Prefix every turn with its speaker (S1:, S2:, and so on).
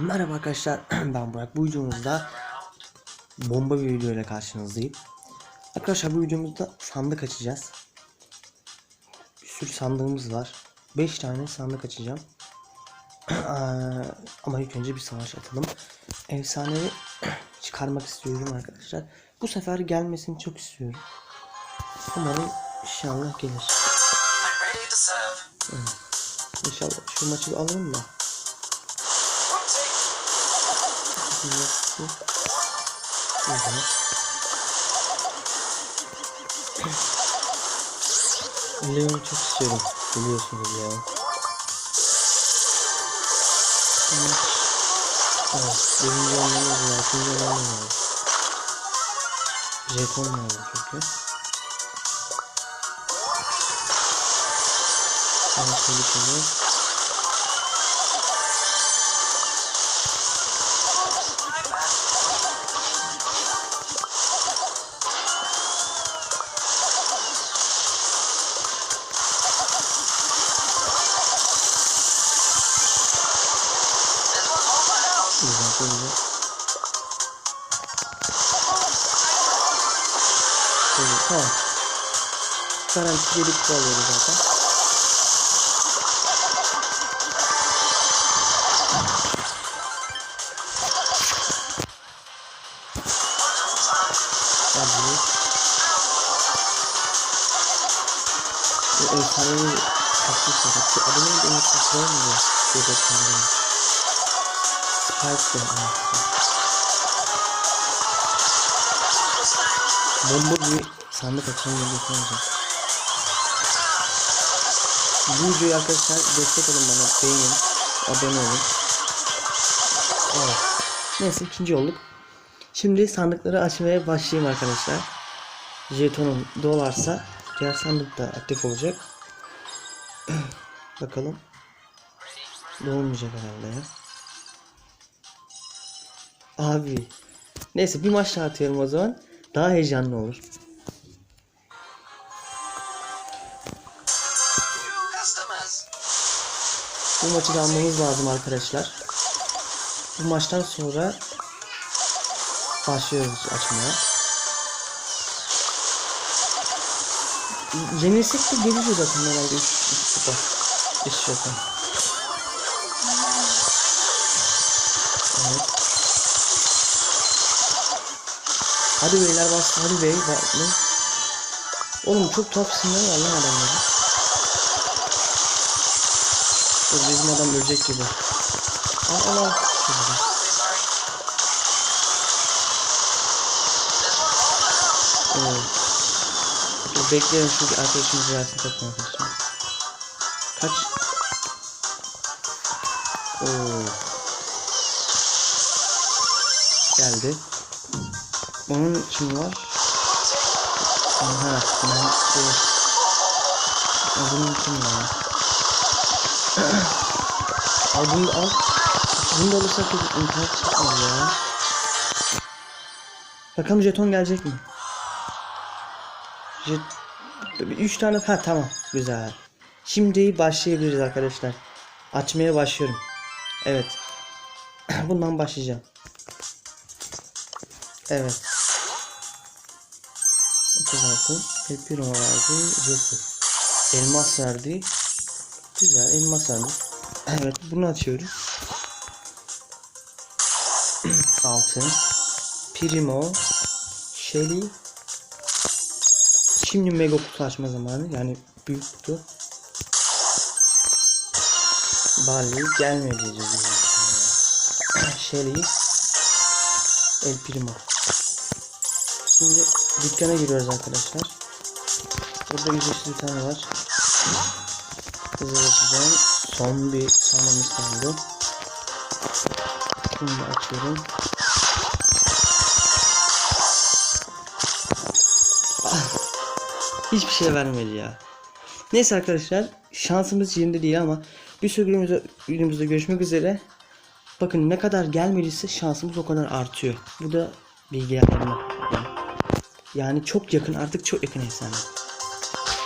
S1: Merhaba arkadaşlar ben Burak. Bu videomuzda bomba bir video ile karşınızdayım. Arkadaşlar bu videomuzda sandık açacağız. Bir sürü sandığımız var. 5 tane sandık açacağım. Ama ilk önce bir savaş atalım. Efsanevi çıkarmak istiyorum arkadaşlar. Bu sefer gelmesini çok istiyorum. Umarım inşallah gelir.
S2: Serve.
S1: İnşallah. Şu maçı alalım da
S2: Whoopsie.
S1: Güzel. Leon'u çok istiyorum. Biliyorsunuz ya. Evet. Evet. Birinci olmamız lazım. İkinci olmamız lazım. Jeton lazım çünkü. Evet, tehlikeli.
S2: There's
S1: Güzel, güzel. Evet, tamam. Garanti yedik alıyoruz zaten. Bu efsanevi adamın da unutması var mı? Şey de. Bomba bir sandık açalım yolu olacak. Bu videoyu arkadaşlar destek olun bana. Beğenin. Abone olun. Evet. Neyse ikinci olduk. Şimdi sandıkları açmaya başlayayım arkadaşlar. Jetonum dolarsa diğer sandık da aktif olacak. Bakalım. Dolmayacak herhalde ya. Abi. Neyse bir maç daha atıyorum o zaman. Daha heyecanlı olur. Bu maçı da almamız lazım arkadaşlar. Bu maçtan sonra başlıyoruz açmaya. Yenilsek de gelir zaten herhalde 3 kupa. İş zaten. Evet. Hadi beyler bastı hadi bey. Ne? Oğlum çok tuhaf isimler var lan adamların. Dur bizim adam ölecek gibi. Al al al. Evet. Dur bekleyelim çünkü arkadaşımız versin takım arkadaşım. Kaç? Oo. Geldi. Onun kim var? Aha, ben şey. Bunun kim var? al bunu al. Bunu da alırsak internet çıkmaz ya. Bakalım jeton gelecek mi? Jet... 3 tane ha tamam güzel. Şimdi başlayabiliriz arkadaşlar. Açmaya başlıyorum. Evet. Bundan başlayacağım. Evet. 36. Pepino verdi. Jesse. Elmas verdi. Güzel elmas verdi. Evet bunu açıyoruz. Altın. Primo. Shelly. Şimdi mega kutu açma zamanı. Yani büyük kutu. Bali gelmedi. Shelly. El Primo. Şimdi dükkana giriyoruz arkadaşlar. Burada ücretsiz bir tane var. Hızlı açacağım. Son bir sanmamız kaldı. Bunu açıyorum. Ah, Hiçbir şey vermedi ya. Neyse arkadaşlar şansımız yerinde değil ama bir sonraki videomuzda, videomuzda görüşmek üzere. Bakın ne kadar gelmediyse şansımız o kadar artıyor. Bu da bilgilendirme. Yani çok yakın artık çok yakın efsane.